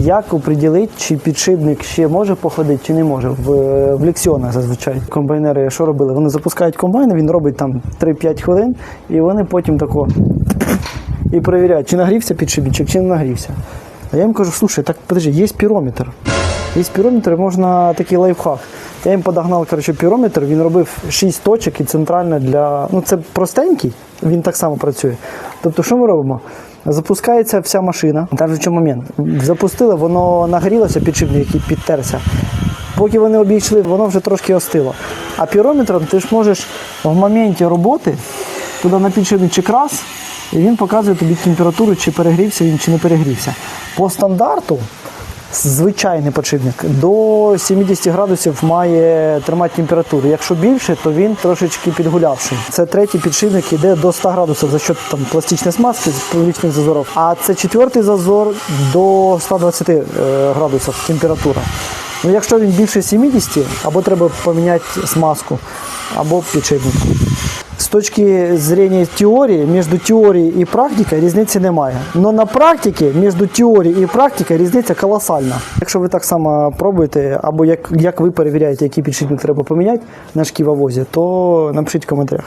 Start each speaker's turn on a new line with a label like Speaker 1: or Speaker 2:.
Speaker 1: Як оприділити, чи підшипник ще може походити, чи не може в, в лексіонах зазвичай. Комбайнери що робили? Вони запускають комбайн, він робить там 3-5 хвилин, і вони потім тако і перевіряють, чи нагрівся підшипничок, чи не нагрівся. А я їм кажу, слушай, так подожди, є пірометр. Є пірометр, можна такий лайфхак. Я їм подогнав коротше, пірометр, він робив 6 точок і центральне для. Ну, це простенький, він так само працює. Тобто, що ми робимо? Запускається вся машина. Же в чому момент. Запустили, воно нагрілося, підшипник, який підтерся. Поки вони обійшли, воно вже трошки остило. А пірометром ти ж можеш в моменті роботи туди на підшипничок раз, і він показує тобі температуру, чи перегрівся він, чи не перегрівся. По стандарту звичайний підшипник до 70 градусів має тримати температуру. Якщо більше, то він трошечки підгулявший. Це третій підшипник іде до 100 градусів за счет там пластичної смазки, публічних зазорів. А це четвертий зазор до 120 е, градусів температура. Ну, якщо він більше 70, або треба поміняти смазку, або підшипник. З точки зрення теорії, між теорією і практикою різниці немає. Але на практиці між теорією і практикою різниця колосальна. Якщо ви так само пробуєте, або як, як ви перевіряєте, який підшипник треба поміняти на шківовозі, то напишіть в коментарях.